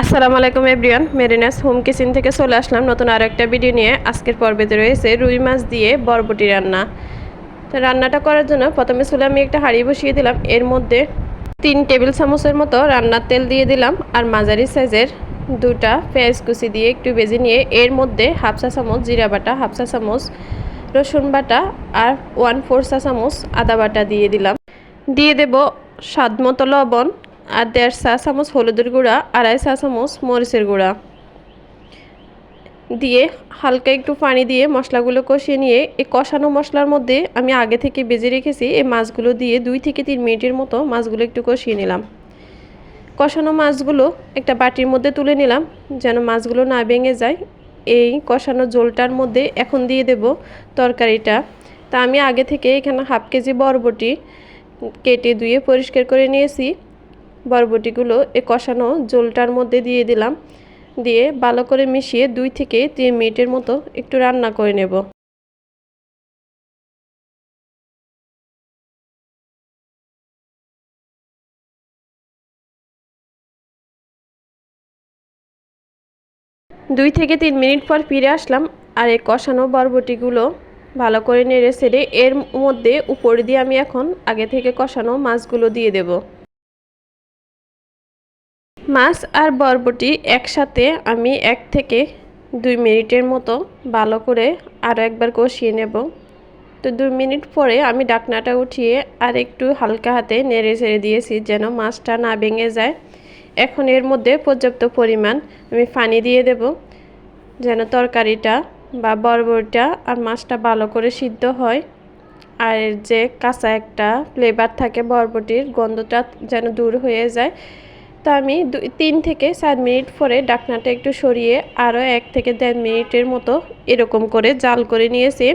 আসসালামু আলাইকুম everyone, মেরিনাস home kitchen থেকে চলে আসলাম নতুন আরও একটা ভিডিও নিয়ে। আজকের পর্বেতে রয়েছে, রুই মাছ দিয়ে বরবটি রান্না। তো রান্নাটা করার জন্য প্রথমে চুলে আমি একটা হাঁড়ি বসিয়ে দিলাম। এর মধ্যে তিন টেবিল চামচের মতো রান্নার তেল দিয়ে দিলাম আর মাঝারি সাইজের দুটা পেঁয়াজ কুচি দিয়ে একটু বেজে নিয়ে এর মধ্যে হাফ চা চামচ জিরা বাটা, হাফ চা চামচ রসুন বাটা আর ওয়ান ফোর চা চামচ আদা বাটা দিয়ে দিলাম। দিয়ে দেব স্বাদ মতো লবণ আর দেড় চা চামচ হলুদের গুঁড়া, আড়াই চা চামচ মরিচের গুঁড়া। দিয়ে হালকা একটু পানি দিয়ে মশলাগুলো কষিয়ে নিয়ে, এই কষানো মশলার মধ্যে আমি আগে থেকে বেজে রেখেছি এই মাছগুলো দিয়ে দুই থেকে তিন মিনিটের মতো মাছগুলো একটু কষিয়ে নিলাম। কষানো মাছগুলো একটা বাটির মধ্যে তুলে নিলাম, যেন মাছগুলো না ভেঙে যায়। এই কষানো জলটার মধ্যে এখন দিয়ে দেব তরকারিটা। তা আমি আগে থেকে এখানে হাফ কেজি বরবটি কেটে ধুয়ে পরিষ্কার করে নিয়েছি। বরবটিগুলো এ কষানো জলটার মধ্যে দিয়ে দিলাম। দিয়ে ভালো করে মিশিয়ে দুই থেকে তিন মিনিটের মতো একটু রান্না করে নেব। দুই থেকে তিন মিনিট পর ফিরে আসলাম আর এই কষানো বরবটিগুলো ভালো করে নেড়ে ছেড়ে এর মধ্যে উপর দিয়ে আমি এখন আগে থেকে কষানো মাছগুলো দিয়ে দেব। মাছ আর বরবটি একসাথে আমি এক থেকে দুই মিনিটের মতো ভালো করে আরও একবার কষিয়ে নেব। তো দুই মিনিট পরে আমি ডাকনাটা উঠিয়ে আর একটু হালকা হাতে নেড়ে ছেড়ে দিয়েছি যেন মাছটা না ভেঙে যায়। এখন এর মধ্যে পর্যাপ্ত পরিমাণ আমি পানি দিয়ে দেব যেন তরকারিটা বা বরবটিটা আর মাছটা ভালো করে সিদ্ধ হয়। আর যে কাঁচা একটা ফ্লেভার থাকে বরবটির গন্ধটা যেন দূর হয়ে যায়। তো আমি দুই তিন থেকে চার মিনিট পরে ডাকনাটা একটু সরিয়ে আরও এক থেকে দেড় মিনিটের মতো এরকম করে জাল করে নিয়েছি,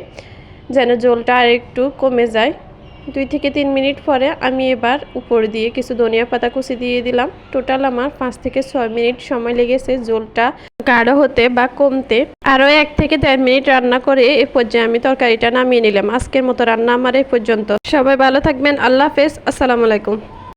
যেন জলটা আর একটু কমে যায়। দুই থেকে তিন মিনিট পরে আমি এবার উপর দিয়ে কিছু ধনিয়া পাতা কুচি দিয়ে দিলাম। টোটাল আমার পাঁচ থেকে ছয় মিনিট সময় লেগেছে জলটা গাঢ় হতে বা কমতে। আরও এক থেকে দেড় মিনিট রান্না করে এ পর্যায়ে আমি তরকারিটা নামিয়ে নিলাম। আজকের মতো রান্না আমার এই পর্যন্ত। সবাই ভালো থাকবেন। আল্লাহ হাফেজ। আসসালামু আলাইকুম।